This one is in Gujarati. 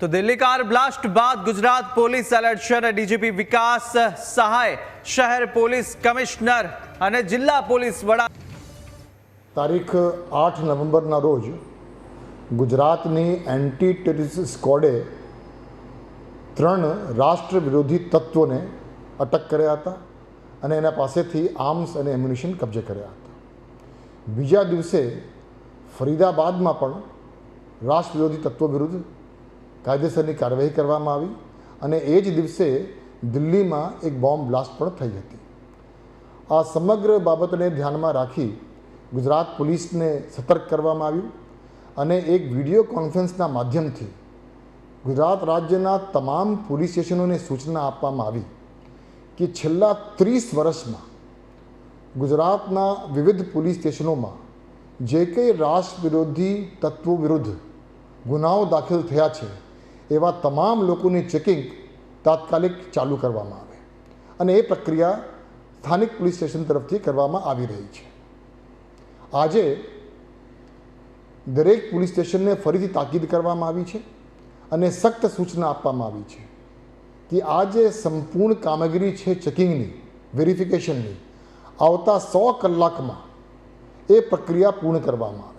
તો દિલ્હી કાર બ્લાસ્ટ બાદ ગુજરાત પોલીસ એલર્ટ છે અને ડીજીપી વિકાસ સહાય શહેર પોલીસ કમિશનર અને જિલ્લા પોલીસ વડા તારીખ આઠ નવેમ્બરના રોજ ગુજરાતની એન્ટી ટેરરિસ્ટ સ્કોડે ત્રણ રાષ્ટ્ર વિરોધી તત્વોને અટક કર્યા હતા અને એના પાસેથી આર્મ્સ અને એમ્યુનિશન કબજે કર્યા હતા. બીજા દિવસે ફરીદાબાદમાં પણ રાષ્ટ્ર વિરોધી તત્વો વિરુદ્ધ કાયદેસરની કાર્યવાહી કરવામાં આવી અને એ જ દિવસે દિલ્હીમાં એક બોમ્બ બ્લાસ્ટ પણ થઈ હતી. આ સમગ્ર બાબતને ધ્યાનમાં રાખી ગુજરાત પોલીસને સતર્ક કરવામાં આવ્યું અને એક વીડિયો કોન્ફરન્સના માધ્યમથી ગુજરાત રાજ્યના તમામ પોલીસ સ્ટેશનોને સૂચના આપવામાં આવી કે છેલ્લા ત્રીસ વર્ષમાં ગુજરાતના વિવિધ પોલીસ સ્ટેશનોમાં જે કંઈ રાષ્ટ્ર વિરોધી તત્વો વિરુદ્ધ ગુનાઓ દાખલ થયા છે એવા તમામ લોકોની ચેકિંગ તાત્કાલિક ચાલુ કરવામાં આવે. અને એ પ્રક્રિયા સ્થાનિક પોલીસ સ્ટેશન તરફથી કરવામાં આવી રહી છે. આજે દરેક પોલીસ સ્ટેશનને ફરીથી તાકીદ કરવામાં આવી છે અને સખ્ત સૂચના આપવામાં આવી છે કે આ જે સંપૂર્ણ કામગીરી છે ચેકિંગની, વેરિફિકેશનની, આવતા સો કલાકમાં એ પ્રક્રિયા પૂર્ણ કરવામાં આવે.